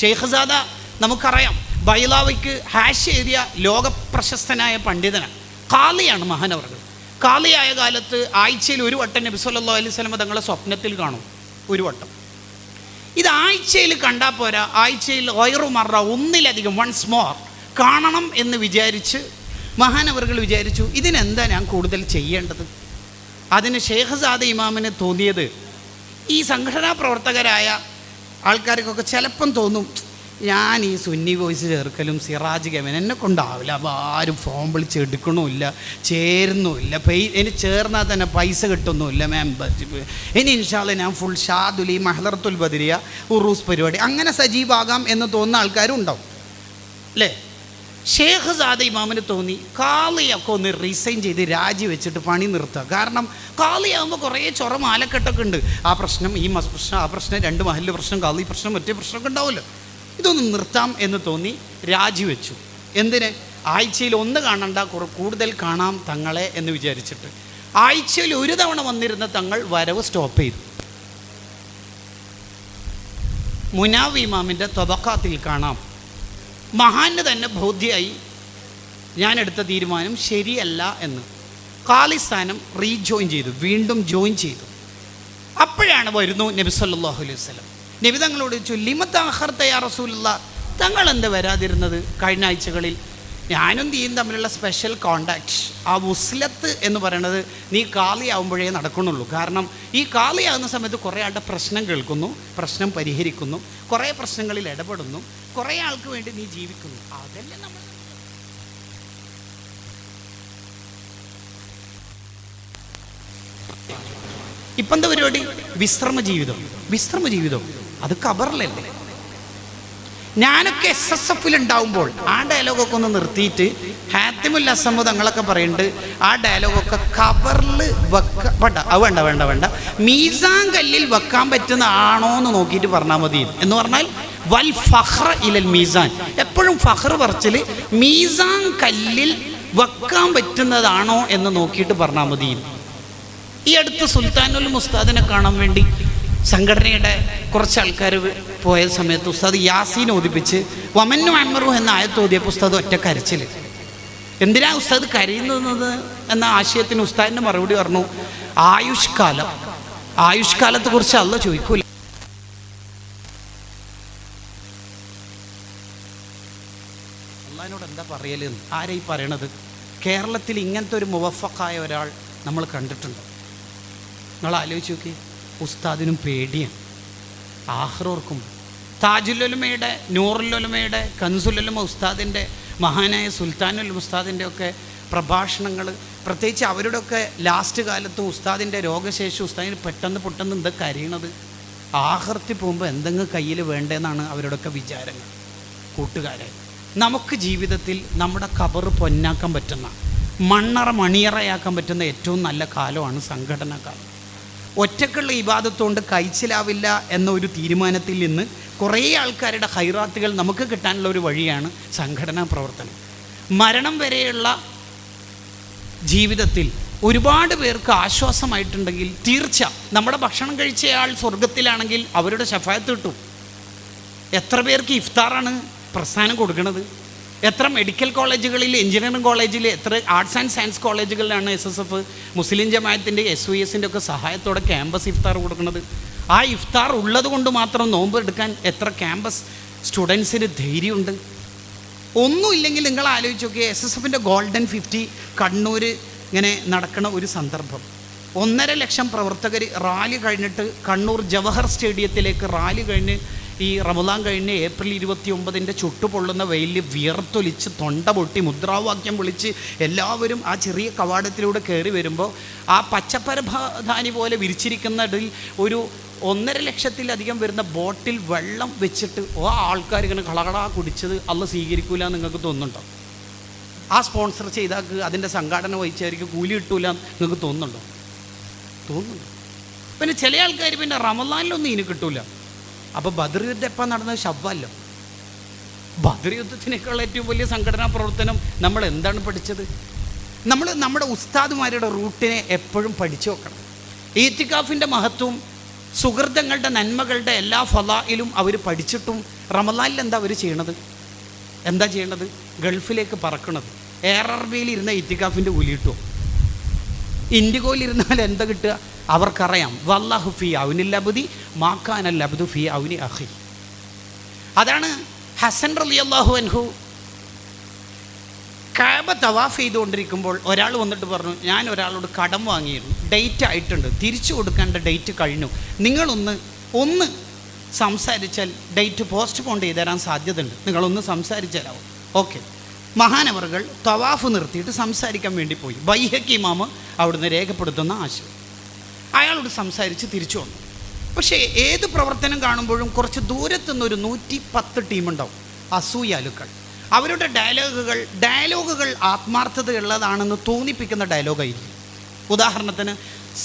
ഷെയ്ഖ്സാദ നമുക്കറിയാം ബൈലാവയ്ക്ക് ഹാഷ് എഴുതിയ ലോകപ്രശസ്തനായ പണ്ഡിതനാണ്. കാളിയാണ് മഹാനവർകൾ കാളിയായ കാലത്ത് ആഴ്ചയിൽ ഒരു വട്ടം നബി സല്ലല്ലാഹു അലൈഹി സ്വലമ തങ്ങളെ സ്വപ്നത്തിൽ കാണും. ഒരു വട്ടം. ഇത് ആഴ്ചയിൽ കണ്ടാൽ പോരാ ആഴ്ചയിൽ വയറു മറ ഒന്നിലധികം വൺസ് മോർ കാണണം എന്ന് വിചാരിച്ച് മഹാനവറുകൾ വിചാരിച്ചു ഇതിനെന്താ ഞാൻ കൂടുതൽ ചെയ്യേണ്ടത്? അതിന് ഷേഖസാദ ഇമാമിന് തോന്നിയത് ഈ സംഘടനാ പ്രവർത്തകരായ ആൾക്കാർക്കൊക്കെ ചിലപ്പം തോന്നും ഞാൻ ഈ സുന്നി വോയിസ് ചേർക്കലും സിറാജ് ഗവൻ എന്നെ കൊണ്ടാവില്ല. അപ്പോൾ ആരും ഫോം വിളിച്ച് എടുക്കണമില്ല ചേരുന്നുമില്ല. പൈ ഇനി ചേർന്നാൽ തന്നെ പൈസ കിട്ടുന്നുമില്ല മെമ്പർഷിപ്പ് ഇനി ഇൻഷാൽ ഞാൻ ഫുൾ ഷാദുലി മഹദർത്തുൽ ബദരിയ ഉറൂസ് പരിപാടി. അങ്ങനെ സജീവാകാം എന്ന് തോന്നുന്ന ആൾക്കാരും ഉണ്ടാവും അല്ലേ ഷേഖ് സാദ ഇമാമിന് തോന്നി കാളിയൊക്കെ ഒന്ന് റിസൈൻ ചെയ്ത് രാജിവെച്ചിട്ട് പണി നിർത്തുക. കാരണം കാളിയാകുമ്പോൾ കുറേ ചൊറ മാലക്കെട്ടൊക്കെ ഉണ്ട്. ആ പ്രശ്നം ഈ പ്രശ്നം ആ പ്രശ്നം രണ്ട് മഹല്ല് പ്രശ്നം കാളി പ്രശ്നം മറ്റേ പ്രശ്നമൊക്കെ ഉണ്ടാവുമല്ലോ. ഇതൊന്ന് നിർത്താം എന്ന് തോന്നി രാജിവെച്ചു എന്തിന്? ആഴ്ചയിൽ ഒന്ന് കാണണ്ട കൂടുതൽ കാണാം തങ്ങളെ എന്ന് വിചാരിച്ചിട്ട്. ആഴ്ചയിൽ ഒരു തവണ വന്നിരുന്ന തങ്ങൾ വരവ് സ്റ്റോപ്പ് ചെയ്തു. മുനാവ് ഇമാമിന്റെ തൊബക്കാത്തിൽ കാണാം. മഹാന് തന്നെ ബോധ്യമായി ഞാൻ എടുത്ത തീരുമാനം ശരിയല്ല എന്ന്. കാലിസ്ഥാനം റീജോയിൻ ചെയ്തു വീണ്ടും ജോയിൻ ചെയ്തു. അപ്പോഴാണ് വരുന്നു നബി സല്ലാഹു അലൈഹി വസ്ലം നബി തങ്ങളോട് ചോദിച്ചു ലിമത്ത് ആഹർ തയ്യാ റസൂലുള്ള? തങ്ങൾ എന്താ വരാതിരുന്നത്? കഴിഞ്ഞ ആഴ്ചകളിൽ ഞാനും നീയും തമ്മിലുള്ള സ്പെഷ്യൽ കോണ്ടാക്ട് ആ ഉസ്ലത്ത് എന്ന് പറയുന്നത് നീ കാളിയാവുമ്പോഴേ നടക്കണുള്ളൂ കാരണം ഈ കാളിയാവുന്ന സമയത്ത് കുറേ ആളുടെ പ്രശ്നം കേൾക്കുന്നു പ്രശ്നം പരിഹരിക്കുന്നു കുറേ പ്രശ്നങ്ങളിൽ ഇടപെടുന്നു കുറേ ആൾക്ക് വേണ്ടി നീ ജീവിക്കുന്നു. അതല്ലേ നമ്മൾ ഇപ്പം എന്താ പരിപാടി? വിശ്രമ ജീവിതം വിശ്രമ ജീവിതം അത് കബറിലല്ലേ? ഞാനൊക്കെ എസ് എസ് എഫിൽ ഉണ്ടാവുമ്പോൾ ആ ഡയലോഗൊക്കെ ഒന്ന് നിർത്തിയിട്ട് ഹാത്തിമുൽ അസമ്മ തങ്ങളൊക്കെ പറയുന്നുണ്ട് ആ ഡയലോഗൊക്കെ കവറിൽ വെക്ക വേണ്ട അത് വേണ്ട വേണ്ട വേണ്ട. മീസാൻ കല്ലിൽ വെക്കാൻ പറ്റുന്ന ആണോ എന്ന് നോക്കിയിട്ട് പറഞ്ഞാൽ മതി. എന്ന് പറഞ്ഞാൽ വൽ ഫഹ്റ ഇലൽ മീസാൻ. എപ്പോഴും ഫഹ്ർ പറച്ചിൽ മീസാൻ കല്ലിൽ വെക്കാൻ പറ്റുന്നതാണോ എന്ന് നോക്കിയിട്ട് പറഞ്ഞാൽ മതി. ഈ അടുത്ത് സുൽത്താനുൽ മുസ്താദിനെ കാണാൻ വേണ്ടി സംഘടനയുടെ കുറച്ച് ആൾക്കാർ പോയ സമയത്ത് ഉസ്താദ് യാസീൻ ഓദിപ്പിച്ച് വമന്നു അമറു എന്ന ആയത്ത് ഓതിയപ്പോൾ ഉസ്താദ് ഒറ്റ കരച്ചിൽ എന്തിനാ ഉസ്താദ് കരയുന്നത് എന്ന ആശയത്തിന് ഉസ്താദിന്റെ മറുപടി പറഞ്ഞു ആയുഷ്കാലം ആയുഷ്കാലത്തെ കുറിച്ച് അല്ല ചോദിക്കൂല. അള്ളഹാനോട് എന്താ പറയലെന്ന് ആരാ ഈ പറയണത്? കേരളത്തിൽ ഇങ്ങനത്തെ ഒരു മുവഫക്കായ ഒരാൾ നമ്മൾ കണ്ടിട്ടുണ്ട്. നിങ്ങൾ ആലോചിച്ച് നോക്കി ഉസ്താദിനും പേടിയാണ് ആഹ്റോർക്കും. താജുലുലമയുടെ നൂറുലുലമയുടെ കൻസുലുലമ ഉസ്താദിന്റെ മഹാനായ സുൽത്താനുൽ ഉസ്താദിന്റെ ഒക്കെ പ്രഭാഷണങ്ങൾ പ്രത്യേകിച്ച് അവരുടെയൊക്കെ ലാസ്റ്റ് കാലത്ത് ഉസ്താദിന്റെ രോഗശേഷി ഉസ്താദിന് പെട്ടെന്ന് പെട്ടെന്ന് എന്താ കരയണത്? ആഹർത്തി പോകുമ്പോൾ എന്തെങ്കിലും കയ്യിൽ വേണ്ടതെന്നാണ് അവരുടെയൊക്കെ വിചാരങ്ങൾ. കൂട്ടുകാരെ നമുക്ക് ജീവിതത്തിൽ നമ്മുടെ കബർ പൊന്നാക്കാൻ പറ്റുന്ന മണ്ണറ മണിയറയാക്കാൻ പറ്റുന്ന ഏറ്റവും നല്ല കാലമാണ് സംഘടനാ കാലം. ഒറ്റക്കുള്ള ഇബാദത്തുകൊണ്ട് കഴിച്ചിലാവില്ല എന്ന ഒരു തീരുമാനത്തിൽ നിന്ന് കുറേ ആൾക്കാരുടെ ഹൈറാത്തുകൾ നമുക്ക് കിട്ടാനുള്ള ഒരു വഴിയാണ് സംഘടനാ പ്രവർത്തനം. മരണം വരെയുള്ള ജീവിതത്തിൽ ഒരുപാട് പേർക്ക് ആശ്വാസമായിട്ടുണ്ടെങ്കിൽ തീർച്ച നമ്മുടെ ഭക്ഷണം കഴിച്ചയാൾ സ്വർഗത്തിലാണെങ്കിൽ അവരുടെ ശഫായത്ത് കിട്ടും. എത്ര പേർക്ക് ഇഫ്താറാണ് പ്രസ്ഥാനം കൊടുക്കുന്നത് എത്ര മെഡിക്കൽ കോളേജുകളിൽ എഞ്ചിനീയറിംഗ് കോളേജിൽ എത്ര ആർട്സ് ആൻഡ് സയൻസ് കോളേജുകളിലാണ് എസ് എസ് എഫ് മുസ്ലിം ജമാഅത്തിന്റെ എസ് വി എസിന്റെ ഒക്കെ സഹായത്തോടെ ക്യാമ്പസ് ഇഫ്താർ കൊടുക്കുന്നത്. ആ ഇഫ്താർ ഉള്ളത് കൊണ്ട് മാത്രം നോമ്പ് എടുക്കാൻ എത്ര ക്യാമ്പസ് സ്റ്റുഡൻസിന് ധൈര്യമുണ്ട്? ഒന്നുമില്ലെങ്കിൽ നിങ്ങൾ ആലോചിച്ച് നോക്കിയാൽ എസ് എസ് എഫിന്റെ ഗോൾഡൻ ഫിഫ്റ്റി കണ്ണൂർ ഇങ്ങനെ നടക്കുന്ന ഒരു സന്ദർഭം. ഒന്നര ലക്ഷം പ്രവർത്തകർ റാലി കഴിഞ്ഞിട്ട് കണ്ണൂർ ജവഹർ സ്റ്റേഡിയത്തിലേക്ക് റാലി കഴിഞ്ഞ് ഈ റമദാൻ കഴിഞ്ഞ് ഏപ്രിൽ ഇരുപത്തി ഒമ്പതിന്റെ ചുട്ടുപൊള്ളുന്ന വെയിലിൽ വിയർത്തൊലിച്ച് തൊണ്ട പൊട്ടി മുദ്രാവാക്യം വിളിച്ച് എല്ലാവരും ആ ചെറിയ കവാടത്തിലൂടെ കയറി വരുമ്പോൾ ആ പച്ചപ്പരധാനി പോലെ വിരിച്ചിരിക്കുന്നതിൽ ഒരു ഒന്നര ലക്ഷത്തിലധികം വരുന്ന ബോട്ടിൽ വെള്ളം വെച്ചിട്ട് ഓ ആൾക്കാർ ഇങ്ങനെ കളകളാ കുടിച്ചത് അല്ല സ്വീകരിക്കൂല നിങ്ങൾക്ക് തോന്നുന്നുണ്ടോ? ആ സ്പോൺസർ ചെയ്താക്ക് അതിന്റെ സംഘാടന വഹിച്ചവർക്ക് കൂലി കിട്ടൂല നിങ്ങൾക്ക് തോന്നുന്നുണ്ടോ? തോന്നുന്നുണ്ടോ. പിന്നെ ചില ആൾക്കാർ പിന്നെ റമദാനിലൊന്നും ഇനി കിട്ടൂല. അപ്പോൾ ബദർ യുദ്ധം എപ്പം നടന്നത്? ശബ്ബല്ലോ ബദർ യുദ്ധത്തിനേക്കാൾ ഏറ്റവും വലിയ സംഘടനാ പ്രവർത്തനം നമ്മൾ എന്താണ് പഠിച്ചത്? നമ്മൾ നമ്മുടെ ഉസ്താദുമാരുടെ റൂട്ടിനെ എപ്പോഴും പഠിച്ചു നോക്കണം ഈത്തിക്കാഫിന്റെ മഹത്വം സുഹൃതങ്ങളുടെ നന്മകളുടെ എല്ലാ ഫലായിലും അവർ പഠിച്ചിട്ടും റമലാനിൽ എന്താ അവർ ചെയ്യണത്? എന്താ ചെയ്യണത്? ഗൾഫിലേക്ക് പറക്കണത്. എയർ അറബിയിൽ ഇരുന്ന ഇത്തിക്കാഫിന്റെ ഉലിയിട്ടോ ഇൻഡിഗോയിൽ ഇരുന്നാൽ എന്താ കിട്ടുക? അവർക്കറിയാം വല്ലാഹു ഫി ഔനിൽ ലബുദി മാക്കാനൽ ലബുദു ഫി ഔനി അഹി അതാണ് ഹസൻ റലി അള്ളാഹു അൻഹു കാബ തവാഫ് ചെയ്തുകൊണ്ടിരിക്കുമ്പോൾ ഒരാൾ വന്നിട്ട് പറഞ്ഞു ഞാൻ ഒരാളോട് കടം വാങ്ങിയിരുന്നു ഡേറ്റ് ആയിട്ടുണ്ട് തിരിച്ചു കൊടുക്കേണ്ട ഡേറ്റ് കഴിഞ്ഞു. നിങ്ങളൊന്ന് ഒന്ന് സംസാരിച്ചാൽ ഡേറ്റ് പോസ്റ്റ് പോൺ ചെയ്ത് തരാൻ സാധ്യതയുണ്ട്. നിങ്ങളൊന്ന് സംസാരിച്ചാലാവും ഓക്കെ. മഹാനവറുകൾ തവാഫ് നിർത്തിയിട്ട് സംസാരിക്കാൻ വേണ്ടി പോയി. ബൈഹക്കി മാമ അവിടുന്ന് രേഖപ്പെടുത്തുന്ന ആശയം. അയാളോട് സംസാരിച്ച് തിരിച്ചു വന്നു. പക്ഷേ ഏത് പ്രവർത്തനം കാണുമ്പോഴും കുറച്ച് ദൂരത്തു നിന്നൊരു നൂറ്റി പത്ത് ടീമുണ്ടാവും അസൂയാലുക്കൾ. അവരുടെ ഡയലോഗുകൾ ഡയലോഗുകൾ ആത്മാർത്ഥതയുള്ളതാണെന്ന് തോന്നിപ്പിക്കുന്ന ഡയലോഗായിരിക്കും. ഉദാഹരണത്തിന്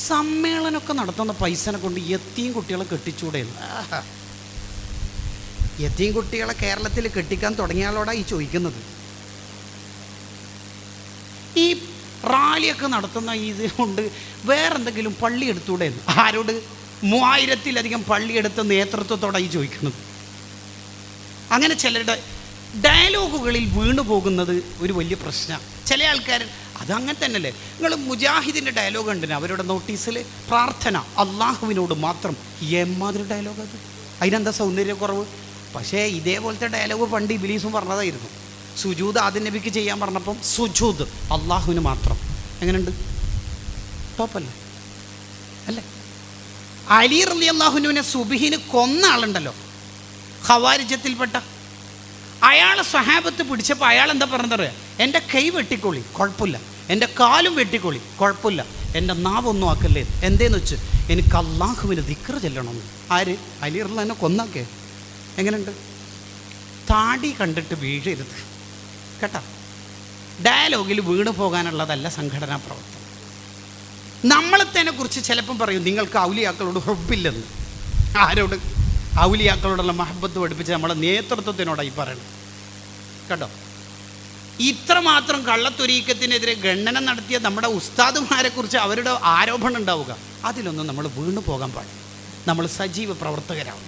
സമ്മേളനമൊക്കെ നടത്തുന്ന പൈസനെ കൊണ്ട് എത്തിയും കുട്ടികളെ കെട്ടിച്ചൂടെ. എത്തിയും കുട്ടികളെ കേരളത്തിൽ കെട്ടിക്കാൻ തുടങ്ങിയാലോടാ ഈ ചോദിക്കുന്നത്? ഈ റാലിയൊക്കെ നടത്തുന്ന ഇത് കൊണ്ട് വേറെന്തെങ്കിലും പള്ളി എടുത്തൂടെ. ആരോട്? മൂവായിരത്തിലധികം പള്ളി എടുത്ത നേതൃത്വത്തോടെ ഈ ചോദിക്കുന്നത്. അങ്ങനെ ചിലരുടെ ഡയലോഗുകളിൽ വീണു പോകുന്നത് ഒരു വലിയ പ്രശ്നമാണ്. ചില ആൾക്കാർ അതങ്ങനെ തന്നെയല്ലേ? നിങ്ങൾ മുജാഹിദിന്റെ ഡയലോഗ് ഉണ്ടെന്ന് അവരുടെ നോട്ടീസിൽ പ്രാർത്ഥന അള്ളാഹുവിനോട് മാത്രം. എമ്മാതിരി ഡയലോഗ് അത്. അതിനെന്താ സൗന്ദര്യക്കുറവ്? പക്ഷേ ഇതേപോലത്തെ ഡയലോഗ് പണ്ട് ഇബിലീസും പറഞ്ഞതായിരുന്നു. സുജൂദ് ആദ്യ നബിക്ക് ചെയ്യാൻ പറഞ്ഞപ്പം സുജൂദ് അള്ളാഹുവിന് മാത്രം. എങ്ങനെയുണ്ട്? ടോപ്പല്ലേ? അല്ലേ? അലി റലി അള്ളാഹുനുവിനെ സുബിഹിന് കൊന്ന ആളുണ്ടല്ലോ. ഖവാരിജത്തിൽപ്പെട്ട. അയാളെ സ്വഹാബത്ത് പിടിച്ചപ്പോൾ അയാൾ എന്താ പറഞ്ഞതറിയാം എന്റെ കൈ വെട്ടിക്കൊള്ളി കുഴപ്പമില്ല. എന്റെ കാലും വെട്ടിക്കൊള്ളി കുഴപ്പമില്ല. എന്റെ നാവൊന്നും ആക്കല്ലേ. എന്തേന്ന് വെച്ച്? എനിക്ക് അള്ളാഹുവിന് ദിക്ര ചെല്ലണമെന്ന്. ആര്? അലി റല്ല എന്നെ കൊന്നാക്കേ എങ്ങനെയുണ്ട്? താടി കണ്ടിട്ട് വീഴരുത്. കേട്ടോ. ഡയലോഗിൽ വീണു പോകാനുള്ളതല്ല സംഘടനാ പ്രവർത്തനം. നമ്മളെ തന്നെ കുറിച്ച് ചിലപ്പം പറയും നിങ്ങൾക്ക് ഔലിയാക്കളോട് ഹൊബില്ലെന്ന് ആരോട്? ഔലിയാക്കളോടുള്ള മഹബത്ത് പഠിപ്പിച്ച് നമ്മളെ നേതൃത്വത്തിനോടായി പറയണം. കേട്ടോ? ഇത്രമാത്രം കള്ളത്തൊരീക്കത്തിനെതിരെ ഗണന നടത്തിയ നമ്മുടെ ഉസ്താദുമാരെ കുറിച്ച് അവരുടെ ആരോപണം ഉണ്ടാവുക അതിലൊന്നും നമ്മൾ വീണു പോകാൻ പാടില്ല. നമ്മൾ സജീവ പ്രവർത്തകരാവും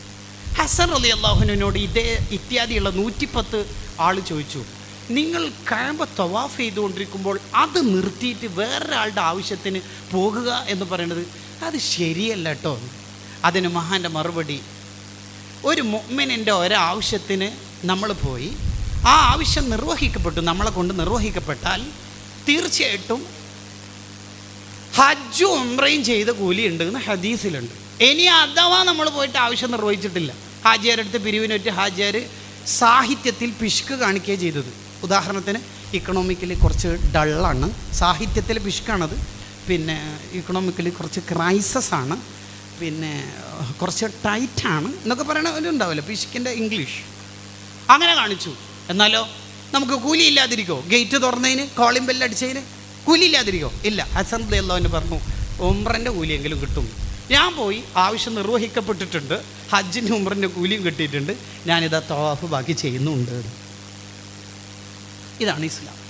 ഹസൻ അലി അള്ളാഹുനോട് ഇതേ ഇത്യാദിയുള്ള നൂറ്റിപ്പത്ത് ആൾ ചോദിച്ചു നിങ്ങൾ കാമ്പ തവാഫ് ചെയ്തുകൊണ്ടിരിക്കുമ്പോൾ അത് നിർത്തിയിട്ട് വേറൊരാളുടെ ആവശ്യത്തിന് പോകുക എന്ന് പറയുന്നത് അത് ശരിയല്ല കേട്ടോ. അതിന് മഹാന്റെ മറുപടി ഒരു മുഅ്മിനിന്റെ ഒരാവശ്യത്തിന് നമ്മൾ പോയി ആ ആവശ്യം നിർവഹിക്കപ്പെട്ടു നമ്മളെ കൊണ്ട് നിർവഹിക്കപ്പെട്ടാൽ തീർച്ചയായിട്ടും ഹജ്ജും ഉംറയും ചെയ്ത കൂലിയുണ്ട് എന്ന് ഹദീസിലുണ്ട്. ഇനി അഥവാ നമ്മൾ പോയിട്ട് ആവശ്യം നിർവഹിച്ചിട്ടില്ല. ഹാജിയാരെടുത്ത് പിരിവിനൊറ്റ് ഹാജിയാർ സാഹിത്യത്തിൽ പിശുക്ക് കാണിക്കുകയും ചെയ്തത്. ഉദാഹരണത്തിന് ഇക്കണോമിക്കലി കുറച്ച് ഡള്ളാണ് സാഹിത്യത്തിൽ പിശുക്കാണത്. പിന്നെ ഇക്കണോമിക്കലി കുറച്ച് ക്രൈസസ് ആണ് പിന്നെ കുറച്ച് ടൈറ്റാണ് എന്നൊക്കെ പറയണ ഉണ്ടാവില്ല പിശുക്കിന്റെ ഇംഗ്ലീഷ് അങ്ങനെ കാണിച്ചു. എന്നാലോ നമുക്ക് കൂലി ഇല്ലാതിരിക്കോ? ഗേറ്റ് തുറന്നതിന് കോളിംഗ് ബെല്ലടിച്ചതിന് കൂലി ഇല്ലാതിരിക്കോ? ഇല്ല. ഹസൻ എന്ന് പറഞ്ഞു ഒമ്പ്രന്റെ കൂലിയെങ്കിലും കിട്ടും. ഞാൻ പോയി ആവശ്യം നിർവഹിക്കപ്പെട്ടിട്ടുണ്ട്. ഹജ്ജിന്റെ ഉമ്രന്റെ കൂലിയും കിട്ടിയിട്ടുണ്ട്. ഞാനിതാ തവാഫ് ബാക്കി ചെയ്യുന്നുണ്ട്. ഇതാണ് ഇസ്ലാം.